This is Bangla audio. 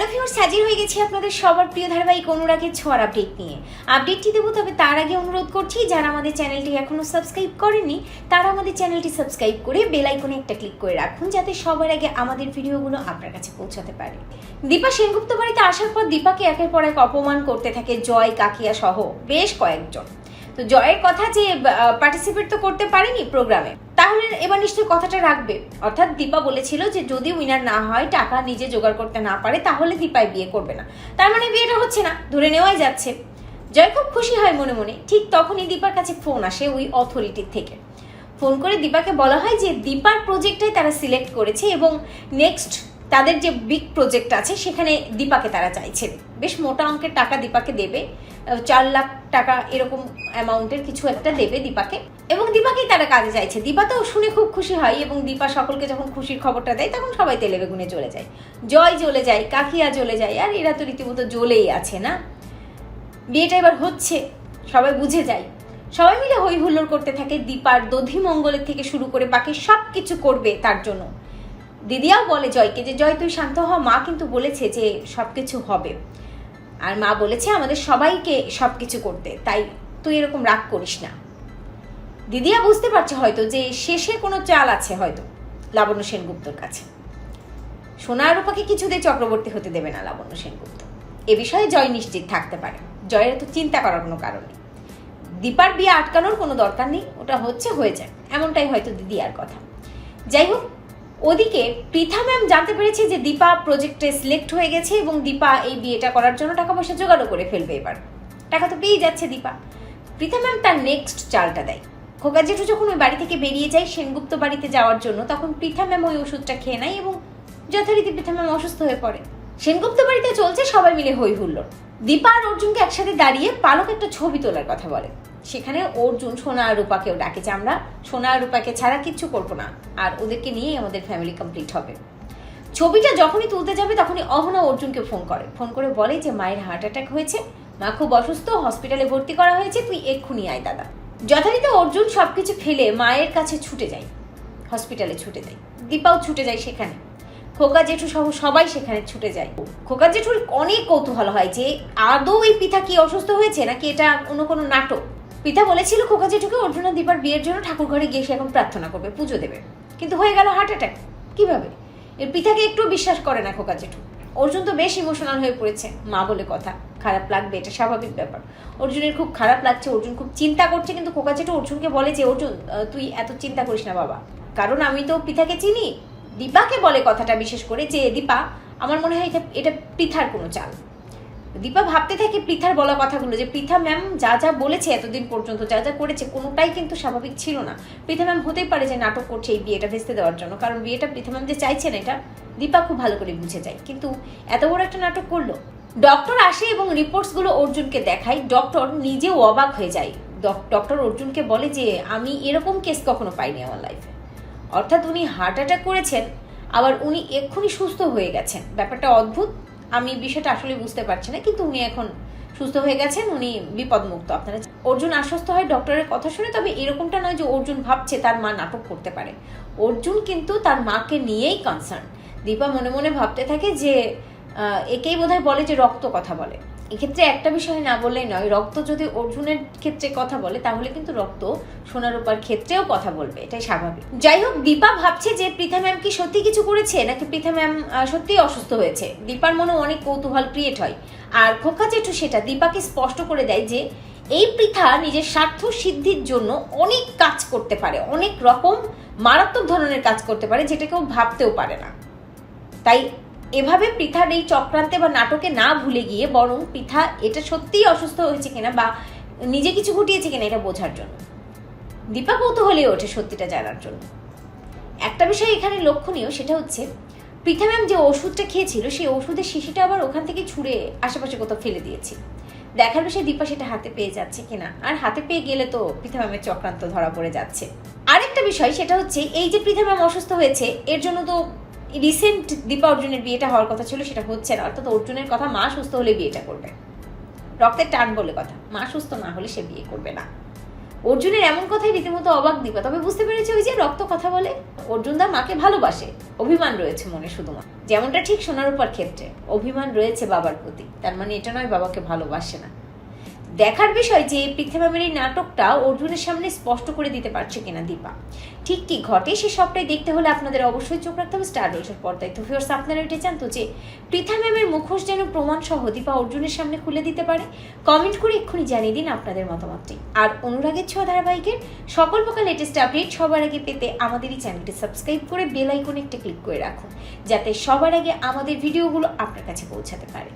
হ্যালো ভিউয়ার্স হাজির হয়ে গেছি আপনাদের সবার প্রিয় ধারাবাহিক অনুরাগের ছোঁয়ার আপডেট নিয়ে। আপডেটটি দেবো, তবে তার আগে অনুরোধ করছি, যারা আমাদের চ্যানেলটি এখনও সাবস্ক্রাইব করেননি তারা আমাদের চ্যানেলটি সাবস্ক্রাইব করে বেল আইকনে একটা ক্লিক করে রাখুন, যাতে সবার আগে আমাদের ভিডিওগুলো আপনার কাছে পৌঁছাতে পারে। দীপা সেনগুপ্ত বাড়িতে আসার পর দীপাকে একের পর এক অপমান করতে থাকে জয়, কাকিয়া সহ বেশ কয়েকজন। তো জয়ের কথা যে পার্টিসিপেট তো করতে পারেনি প্রোগ্রামে তাহলে এবার নিশ্চয়ই কথাটা রাখবে। অর্থাৎ দীপা বলেছিল যে, যদি উইনার না হয়, টাকা নিজে জোগাড় করতে না পারে, তাহলে দীপাই বিয়ে করবে না। তার মানে বিয়েটা হচ্ছে না, ধরে নেওয়াই যাচ্ছে। জয় খুব খুশি হয় মনে মনে। ঠিক তখনই দীপার কাছে ফোন আসে ওই অথরিটির থেকে। ফোন করে দীপাকে বলা হয় যে, দীপার প্রজেক্টটাই তারা সিলেক্ট করেছে এবং নেক্সট তাদের যে বিগ প্রজেক্ট আছে, সেখানে দীপাকে তারা চাইছে বেশ মোটা অঙ্কের টাকা দীপাকে দেবে চার লাখ টাকা এরকম অ্যামাউন্টের কিছু একটা দেবে দীপাকে। এবং দীপাকেই তারা কাজে চাইছে। দীপা তো শুনে খুব খুশি হয় এবং দীপা সকলকে যখন খুশির খবরটা দেয়, তখন সবাই তেলে বেগুনে চলে যায়। জয় জ্বলে যায়, কাকিয়া জ্বলে যায়, আর এরা তো রীতিমতো জ্বলেই আছে না? বিয়েটা এবার হচ্ছে, সবাই বুঝে যায়। সবাই মিলে হই হুল্লোড় করতে থাকে দীপার দধি মঙ্গলের থেকে শুরু করে বাকি সব কিছু করবে তার জন্য। দিদিয়াও বলে জয়কে যে, জয়, তুই শান্ত হ। মা কিন্তু বলেছে যে সব কিছু হবে। আর মা বলেছে, আমাদের সবাইকে সব কিছু করতে। তাই তুই এরকম রাগ করিস না। দিদিয়া বুঝতে পারছে হয়তো যে, শেষে কোনো চাল আছে হয়তো লাবণ্য সেনগুপ্তর কাছে। সোনা রূপাকে কিছুতেই চক্রবর্তী হতে দেবে না লাবণ্য সেনগুপ্ত। এ বিষয়ে জয় নিশ্চিত থাকতে পারে। জয়ের তো চিন্তা করার কোনো কারণ নেই। দীপার বিয়ে আটকানোর কোনো দরকার নেই। ওটা হচ্ছে, হয়ে যায়। এমনটাই হয়তো দিদি আর কথা। যাই হোক ওদিকে পৃথা ম্যাম জানতে পেরেছে যে দীপা প্রজেক্টে সিলেক্ট হয়ে গেছে এবং দীপা এই বিয়েটা করার জন্য টাকা পয়সা জোগাড়ও করে ফেলবে এবার। টাকা তো পেয়েই যাচ্ছে দীপা। পৃথা ম্যাম তার নেক্সট চালটা দেয়। খোকা জেঠু যখন ওই বাড়ি থেকে বেরিয়ে যায় সেনগুপ্ত বাড়িতে যাওয়ার জন্য, তখন পৃথা ম্যাম ওই ওষুধটা খেয়ে নেয় এবং যথারীতি পৃথা ম্যাম অসুস্থ হয়ে পড়ে। সেনগুপ্ত বাড়িতে চলছে, সবাই মিলে হই হুল্লোড়। দীপা আর অর্জুনকে একসাথে দাঁড়িয়ে পালক একটা ছবি তোলার কথা বলে। সেখানে অর্জুন সোনা আর রূপাকেও ডাকে যে আমরা সোনা আর রূপাকে ছাড়া কিচ্ছু করব না। আর ওদেরকে নিয়েই আমাদের ফ্যামিলি কমপ্লিট হবে। ছবিটা যখনই তুলতে যাবে তখনই অহনা অর্জুনকে ফোন করে। ফোন করে বলে যে, মায়ের হার্ট অ্যাটাক হয়েছে। মা খুব অসুস্থ হসপিটালে ভর্তি করা হয়েছে, তুই এক্ষুনি আয় দাদা। যথারীতি অর্জুন সবকিছু ফেলে মায়ের কাছে ছুটে যায়। হসপিটালে ছুটে যায়। দীপাও ছুটে যায় সেখানে। খোকা জেঠু সহ সবাই সেখানে ছুটে যায়। খোকা জেঠুর অনেক কৌতূহল হয় যে, আদৌ এই পিতা কি অসুস্থ হয়েছে নাকি এটা অন্য কোনো নাটক? পিতা বলেছিল খোকা জেঠুকে অর্জুন দীপার বিয়ের জন্য ঠাকুর ঘরে গিয়ে সে এখন প্রার্থনা করবে, পুজো দেবে। কিন্তু হয়ে গেল হার্ট অ্যাটাক কীভাবে? এর পিতাকে একটু বিশ্বাস করে না খোকা জেঠু। অর্জুন তো বেশ ইমোশনাল হয়ে পড়েছে, মা বলে কথা, খারাপ লাগবে, এটা স্বাভাবিক ব্যাপার। অর্জুনের খুব খারাপ লাগছে, অর্জুন খুব চিন্তা করছে, কিন্তু খোকা জেঠু অর্জুনকে বলে যে, অর্জুন তুই এত চিন্তা করিস না বাবা। কারণ আমি তো পিতাকে চিনি। দীপাকে বলে কথাটা বিশেষ করে যে, দীপা, আমার মনে হয় এটা এটা পৃথার কোনো চাল। দীপা ভাবতে থাকে পৃথার বলা কথাগুলো যে পৃথা ম্যাম যা যা বলেছে এতদিন পর্যন্ত, যা যা করেছে, কোনোটাই কিন্তু স্বাভাবিক ছিল না। পৃথা ম্যাম হতেই পারে যে নাটক করছে এই বিয়েটা ভেস্তে দেওয়ার জন্য, কারণ বিয়েটা পৃথা ম্যাম যে চাইছেন এটা দীপা খুব ভালো করে বুঝে যায়। কিন্তু এত বড় একটা নাটক করল? ডক্টর আসে এবং রিপোর্টসগুলো অর্জুনকে দেখায়, ডক্টর নিজেও অবাক হয়ে যায়। ডক- ডক্টর অর্জুনকে বলে যে, আমি এরকম কেস কখনো পাইনি আমার লাইফে অর্থাৎ উনি হার্ট অ্যাটাক করেছেন, আবার উনি এক্ষুনি সুস্থ হয়ে গেছেন। ব্যাপারটা অদ্ভুত। আমি বিষয়টা আসলে বুঝতে পারছি না, কিন্তু উনি এখন সুস্থ হয়ে গেছেন, উনি বিপদমুক্ত। আপনারা অর্জুন আশ্বস্ত হয় ডক্টরের কথা শুনে, তবে এরকমটা নয় যে অর্জুন ভাবছে তার মা নাটক করতে পারে। অর্জুন কিন্তু তার মাকে নিয়েই কনসার্ন দীপা মনে মনে ভাবতে থাকে যে একেই বোধহয় বলে যে রক্ত কথা বলে। এক্ষেত্রে একটা বিষয় না বললেই নয়, রক্ত যদি অর্জুনের ক্ষেত্রে কথা বলে, তাহলে কিন্তু রক্ত সোনারূপার ক্ষেত্রেও কথা বলবে, এটাই স্বাভাবিক। যাই হোক, দীপা ভাবছে যে পৃথা ম্যাম কি সত্যি কিছু করেছে, নাকি পৃথা ম্যাম সত্যিই অসুস্থ হয়েছে? দীপার মনে অনেক কৌতূহল ক্রিয়েট হয়। আর খোকা জেঠু সেটা দীপাকে স্পষ্ট করে দেয় যে, এই পৃথা নিজের স্বার্থ সিদ্ধির জন্য অনেক কাজ করতে পারে, অনেক রকম মারাত্মক ধরনের কাজ করতে পারে, যেটা কেউ ভাবতেও পারে না। তাই এভাবে পৃথার এই চক্রান্তে বা নাটকে না ভুলে গিয়ে বরং পৃথা এটা সত্যিই অসুস্থ হয়েছে কিনা বা নিজে কিছু ঘটিয়েছে কিনা এটা বোঝার জন্য। দীপা কৌতূহলী ওঠে সত্যিটা জানার জন্য। একটা বিষয় এখানে লক্ষণীয়, সেটা হচ্ছে পৃথা ম্যাম যে ওষুধটা খেয়েছিল, সেই ওষুধের শিশিটা আবার ওখান থেকে ছুঁড়ে আশেপাশে কোথাও ফেলে দিয়েছে। দেখার বিষয়ে দীপা সেটা হাতে পেয়ে যাচ্ছে কিনা। আর হাতে পেয়ে গেলে তো পৃথা ম্যামের চক্রান্ত ধরা পড়ে যাচ্ছে। আরেকটা বিষয়, সেটা হচ্ছে এই যে পৃথা ম্যাম অসুস্থ হয়েছে, এর জন্য তো রিসেন্ট দীপা অর্জুনের বিয়েটা হওয়ার কথা ছিল, সেটা হচ্ছে না। অর্থাৎ অর্জুনের কথা মা সুস্থ হলে বিয়েটা করবে। রক্তের টান বলে কথা। মা সুস্থ না হলে সে বিয়ে করবে না। অর্জুনের এমন কথাই রীতিমতো অবাক দিবা তবে বুঝতে পেরেছে ওই যে রক্ত কথা বলে, অর্জুন দা মাকে ভালোবাসে। অভিমান রয়েছে মনে শুধুমাত্র। যেমনটা ঠিক সোনার উপর ক্ষেত্রে। অভিমান রয়েছে বাবার প্রতি। তার মানে এটা নয় বাবাকে ভালোবাসে না। দেখার বিষয় যে পৃথ্বী ম্যামের এই নাটকটা অর্জুনের সামনে স্পষ্ট করে দিতে পারছে কিনা দীপা। ঠিক কি ঘটে সে সবটাই দেখতে হলে আপনাদের অবশ্যই চোখ রাখতে হবে স্টার রোলসের পর্দায়। তো ভিউয়ার্স আপনারা এটা জানতো যে পৃথা ম্যামের মুখোশ যেন প্রমাণ সহ দীপা অর্জুনের সামনে খুলে দিতে পারে কমেন্ট করে এক্ষুনি জানিয়ে দিন আপনাদের মতামতটি। আর অনুরাগের ছোঁয়া ধারাবাহিকের সকল প্রকার লেটেস্ট আপডেট সবার আগে পেতে আমাদের এই চ্যানেলটি সাবস্ক্রাইব করে বেল আইকনে একটা ক্লিক করে রাখুন, যাতে সবার আগে আমাদের ভিডিওগুলো আপনার কাছে পৌঁছাতে পারে।